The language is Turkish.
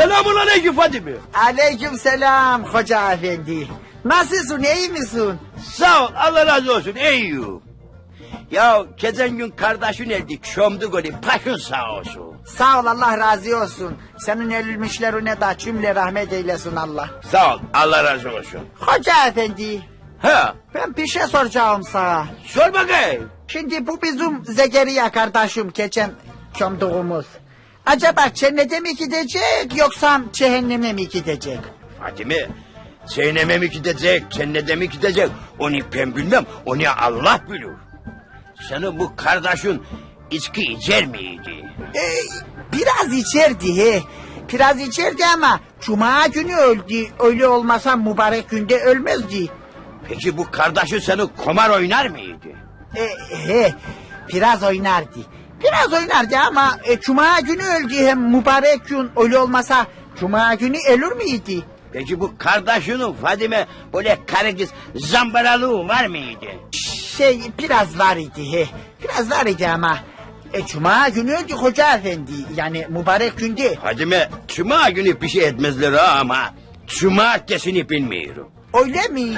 Selamun aleyküm Fadime. Aleyküm selam hoca efendi. Nasılsın iyi misin? Sağ ol Allah razı olsun eyyum. Ya geçen gün kardeşin eldi çömdü golü başın sağ olsun. Sağ ol Allah razı olsun. Senin ölmüşlerine de cümle rahmet eylesin Allah. Sağ ol Allah razı olsun. Hoca efendi Ha ben bir şey soracağım sana. sor bakayım. Şimdi bu bizim Zekeriya kardeşim geçen çömduğumuz. Acaba cennete mi gidecek yoksa cehenneme mi gidecek? Fatime cehenneme mi gidecek cennete mi gidecek onu ben bilmem onu Allah bilir. Senin bu kardeşin içki içer miydi? Ee, biraz içerdi he. Biraz içerdi ama cuma günü öldü. Öyle olmasa mübarek günde ölmezdi. Peki bu kardeşin senin kumar oynar mıydı? E, he, biraz oynardı. Biraz oynardı ama e, cuma günü öldü hem mübarek gün öyle olmasa cuma günü ölür müydü? Peki bu kardeşinin Fadime böyle karı kız zambaralığı var mıydı? Şey biraz var idi he. Biraz var idi ama e, cuma günü öldü hoca efendi. Yani mübarek günde. Fadime cuma günü bir şey etmezler ha ama cumartesini bilmiyorum. Öyle mi?